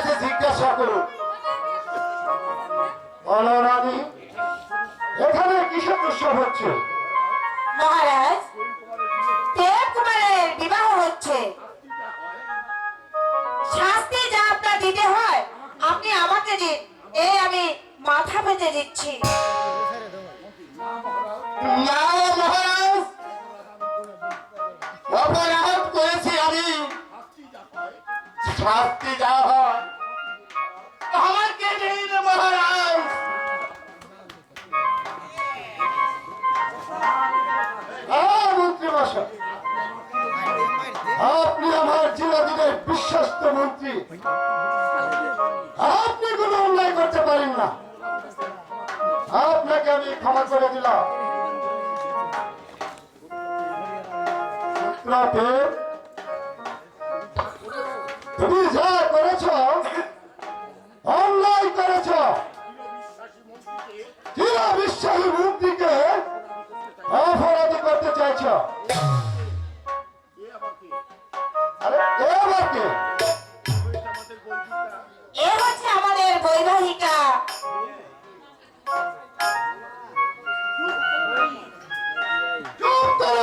কাছে জিজ্ঞাসা করুন বলো রানী, এখানে কিসের প্রসব হচ্ছে? মহারাজ, দেব কুমারের বিবাহ হচ্ছে। শাস্তি যা আপনার দিতে হয়, আপনি আমাকে দিন। এই আমি মাথা পেতে দিচ্ছি। বিশ্বস্ত মন্ত্রী আপনি কোনো অন্যায় করতে পারেন না। আপনাকে আমি ক্ষমা করে দিলাম। তুমি যা করেছ, অন্যায় করেছ চিরা বিশ্বাসী মন্ত্রীকে অপরাধী করতে চাইছ। আরে, এ আবার কে?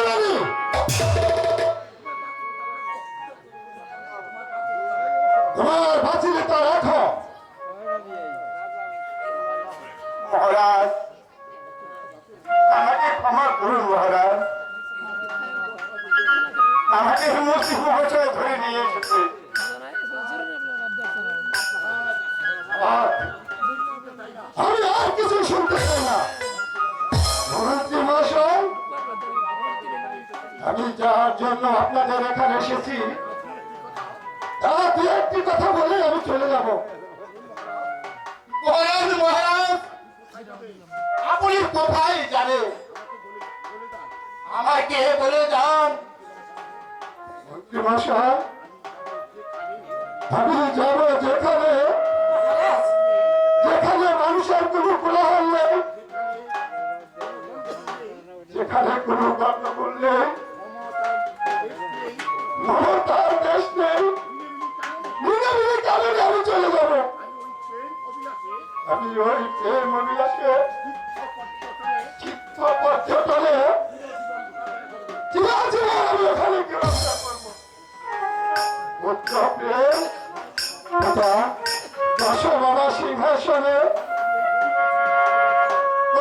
রানী। তোমার বাঁচিয়ে রাখো। মহারাজ, আমাকে ক্ষমা করুন মহারাজ। আমাকে হিমস্তি মহাশয় ধরে নিয়ে এসেছে। আমি আর কিছু শুনতে চাই না। আমি যার জন্য আপনাদের এখানে এসেছি। দু একটি কথা বলে আমি চলে যাব। আপনি কোথায় যাবে আমাকে বলে যান। মন্ত্রী মহাশয়, আমি যাব যেখানে মানুষের কোনো কোলাহল নেই যেখানে কোনো মমতার দেশ নেই। আমি চলে যাব। আমি ওই প্রেম অভিলাষে পর্যটনে সিংহাসনে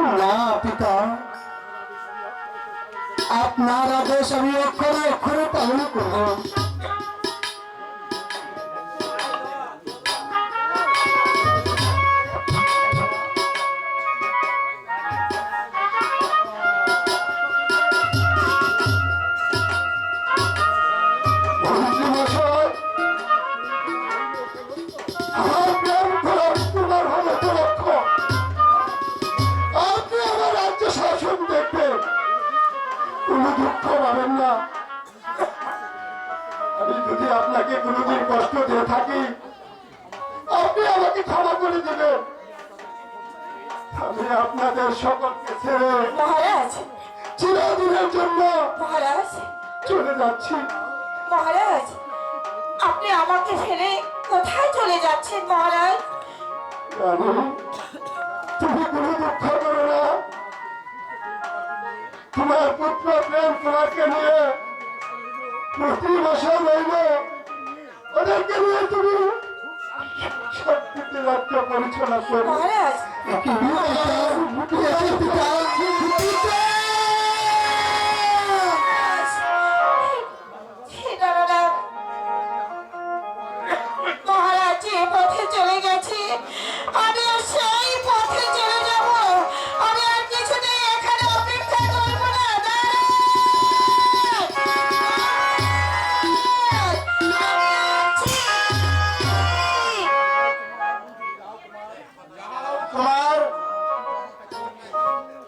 না পিতা আপনার আদেশ আমি অক্ষরে অক্ষরে পালন করব কোনো দুঃখ পাবেন না। আমি যদি আপনাকে কোনোদিন কষ্ট দিয়ে থাকি আপনি আমাকে ক্ষমা করে দেবেন। আমি আপনাদের সকলকে ছেড়ে মহারাজ। চিরদিনের জন্য মহারাজ। চলে যাচ্ছি। মহারাজ আপনি আমাকে ফেলে কোথায় চলে যাচ্ছেন মহারাজ? তুমি কোনো দুঃখ করো না। তোমার পুত্র তোমাকে নিয়ে প্রতি বছর রইল। ওদেরকে নিয়ে তুমি সবকিছু রাজ্য পরিচালনা করো।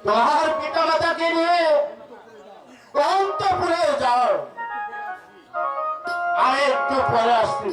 তাহার পিতা মাতাকে নিয়ে অন্তপুরে যাও। আমি একটু পরে আসছি।